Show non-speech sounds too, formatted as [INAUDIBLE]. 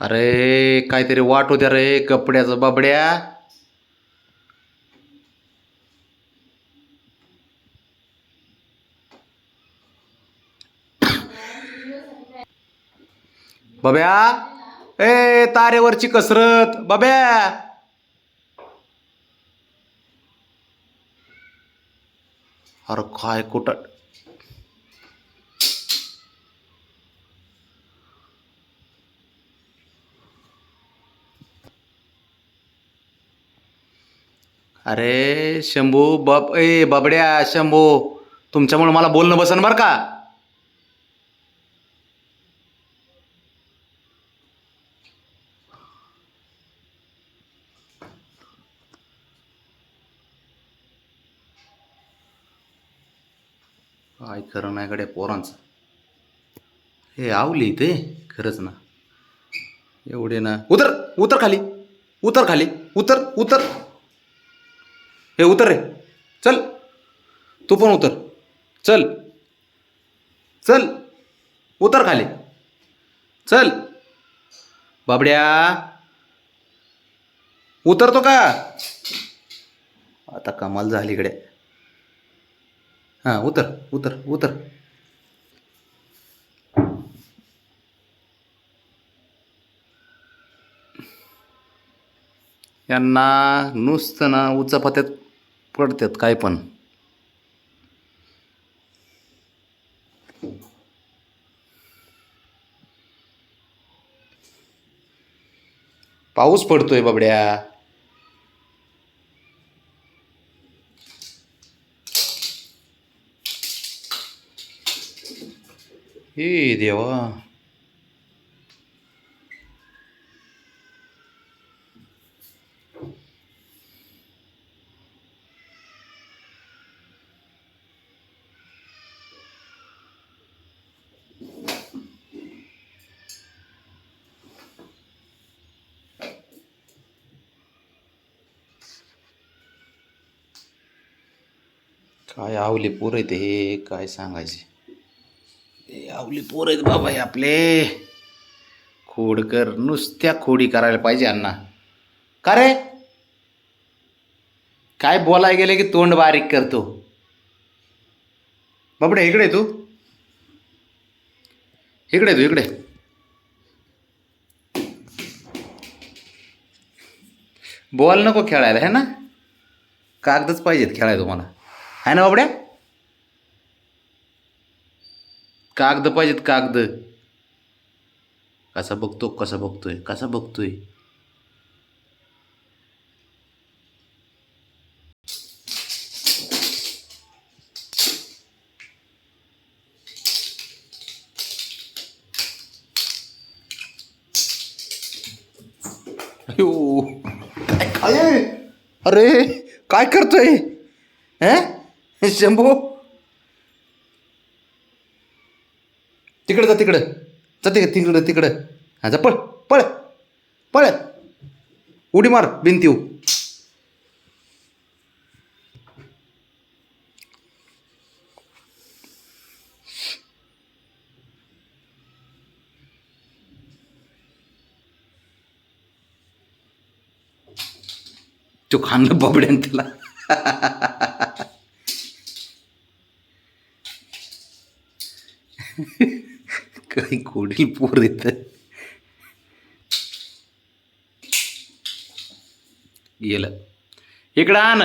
अरे काहीतरी वाट होत्या रे कपड्याचं बाबड्या. बब्या ए तारेवरची कसरत बब्या. अरे काय कुठं अरे शंभू बाप ए बाबड्या शंभू तुमच्यामुळे मला बोलणं बसन बरं का? काय खरं नाही कडे पोरांचं. हे आवली ते खरंच ना. एवढे ना. उतर उतर खाली. उतर खाली. उतर उतर. हे उतर रे. चल. तू पण उतर. चल. चल. उतर खाली. चल. बाबड्या. उतरतो का? आता कमाल झाली इकडे. हां उतर उतर उतर. यांना नुसतं ना उच्च उचापत्यात पडतात काय पण. पाऊस पडतोय बाबड्या. हे देवा. काय आवली पोर आहेत हे? काय सांगायचे? आवले आवली पोर आहेत बाबा हे आपले. खोडकर नुसत्या खोडी करायला पाहिजे अण्णा का रे? काय बोलाय गेले की तोंड बारीक करतो? बाबडे इकडे तू. इकडे तू इकडे. बॉल नको खेळायला है ना? कागदच पाहिजेत खेळायला तुम्हाला. आहे ना बाबड्या? कागद पाहिजेत कागद. कसा बघतो कसा बघतोय कसा बघतोय? अयो. काय? अरे काय करतोय? हे? [LAUGHS] शंभू? तिकडं जा तिकडं. जा तिकडं तिकडं तिकडं. हा जा पळ पळ पळ. उडी मार भिंतीव तो खाणं बाबड्यान त्याला. [LAUGHS] काही कोडी पोर येत गेलं इकडं आण